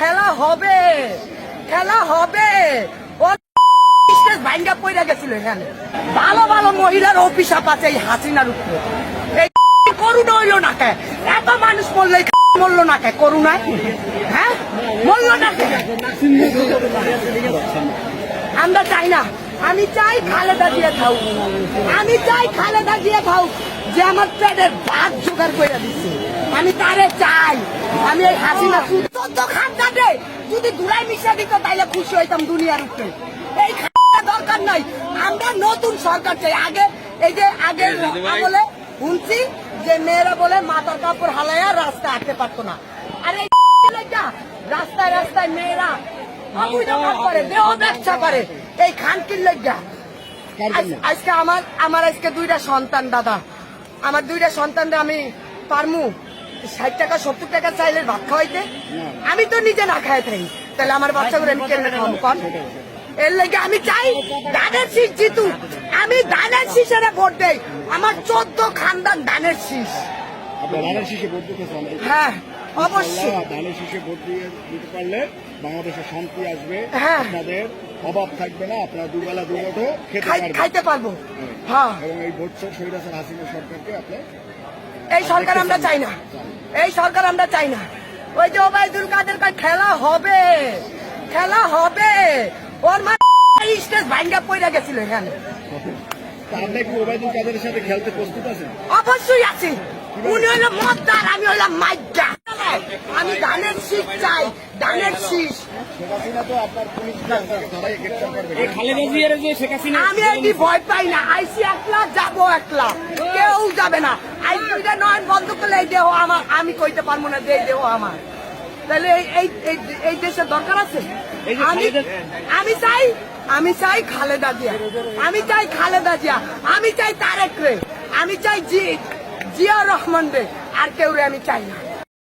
খেলা হবে খেলা হবে। ও গেছিল এখানে। ভালো ভালো মহিলার আছে এই হাসিনার উপরে। এই না কে? এত মানুষ মরলে মরলো না কে? হ্যাঁ? মরলো না কে? আমরা চাই না। আমি চাই খালেদা দিয়ে খাও আমি চাই খালেদা দিয়ে খাও যে আমার পেটের ভাত জোগাড় করে দিচ্ছে আমি তারে চাই? আমি এই হাসিনা চোদ্দ খান কাটে যদি ঘুরাই মিশা দিত তাইলে খুশি হইতাম দুনিয়ার উপরে। এই খানটা দরকার নাই। আমরা নতুন সরকার চাই। আগে এই যে আগের আমলে শুনছি যে মেয়েরা বলে মাথার কাপড় হালাইয়া রাস্তায় হাঁটতে পারতো না। আর এই রাস্তায় রাস্তায় মেয়েরা করে দেহ ব্যবসা করে। এই খানকির লজ্জা আজকে আমার আমার আজকে দুইটা সন্তান দাদা। আমার দুইটা সন্তানরা আমি পারমু? ষাট টাকা সত্তর টাকা চাইলে ভাত খাওয়াইতে। আমি তো নিজে না খাই থাকি। তাহলে আমার বাচ্চাগুলো আমি কেমনে খাব? কন। এর লাগে আমি চাই ধানের শীষ জিতু আমি দানের শীষের ভোট দেই। আমার চোদ্দ খানদান দানের শীষ। ধানের হ্যাঁ। অবশ্যই। ধানের শীষে ভোট দিয়ে দিতে পারলে বাংলাদেশে শান্তি আসবে। হ্যাঁ। আপনাদের অভাব থাকবে না আপনারা দুবেলা দুমুঠো খেতে খাইতে পারব। হ্যাঁ। এবং এই ভোট শহীদ হাসান হাসিনা সরকারকে আপনি এই সরকার আমরা চাই না। এই সরকার আমরা চাই না। ওই যে ওবায়দুল কাদের খেলা হবে। খেলা হবে। ওর মা স্টেজ ভাঙ্গা পড়ে গেছিল এখানে। তা আপনি কি ওবায়দুল কাদের সাথে খেলতে প্রস্তুত আছেন? অবশ্যই আছি। উনি হইল মদ্দার আমি হইলাম আমি ধানের শীষ চাই ধানের শীষ। আমি এটি ভয় পাই না। আইসি একলা যাব একলা। কেউ যাবে না। আই দুইটা নয়ন বন্ধ করলে এই দেহ আমার আমি কইতে পারব না যে এই দেহ আমার। তাহলে এই এই- এই- এই দেশের দরকার আছে? আমি আমি চাই আমি চাই খালেদা জিয়া। আমি চাই খালেদা জিয়া। আমি চাই তারেক রে। আমি চাই জি জিয়া রহমান রে। আর কেউ রে আমি চাই না।